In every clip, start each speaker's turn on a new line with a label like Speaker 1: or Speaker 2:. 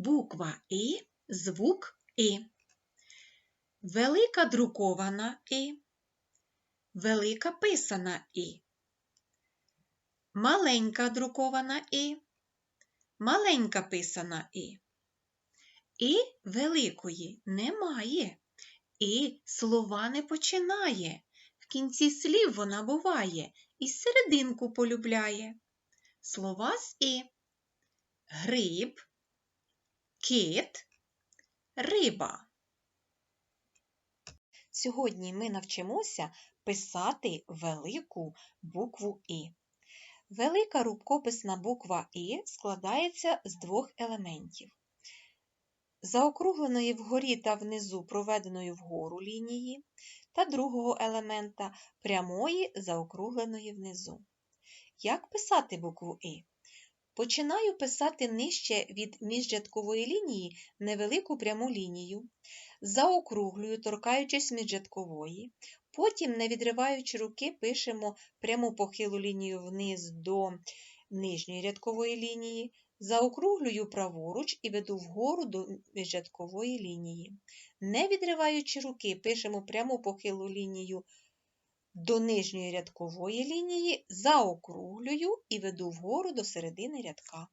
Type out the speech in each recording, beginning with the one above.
Speaker 1: Буква І, звук І. Велика друкована І. Велика писана І. Маленька друкована І. Маленька писана І. І великої немає. І слова не починає. В кінці слів вона буває і серединку полюбляє. Слова з І. Гриб, кит, риба. Сьогодні ми навчимося писати велику букву І. Велика рукописна буква І складається з двох елементів. Заокругленої вгорі та внизу проведеної вгору лінії та другого елемента прямої заокругленої внизу. Як писати букву І? Починаю писати нижче від міжрядкової лінії невелику пряму лінію, заокруглюю, торкаючись міжрядкової, потім, не відриваючи руки, пишемо пряму похилу лінію вниз до нижньої рядкової лінії, заокруглюю праворуч і веду вгору до міжрядкової лінії. Не відриваючи руки, пишемо пряму похилу лінію до нижньої рядкової лінії, заокруглюю і веду вгору до середини рядка.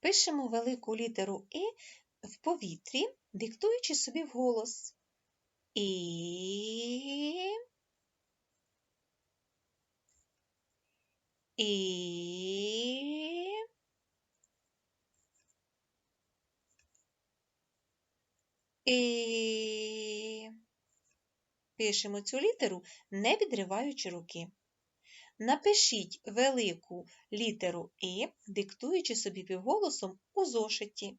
Speaker 1: Пишемо велику літеру І в повітрі, диктуючи собі вголос. І. І. І. Пишемо цю літеру, не відриваючи руки. Напишіть велику літеру І, диктуючи собі півголосом у зошиті.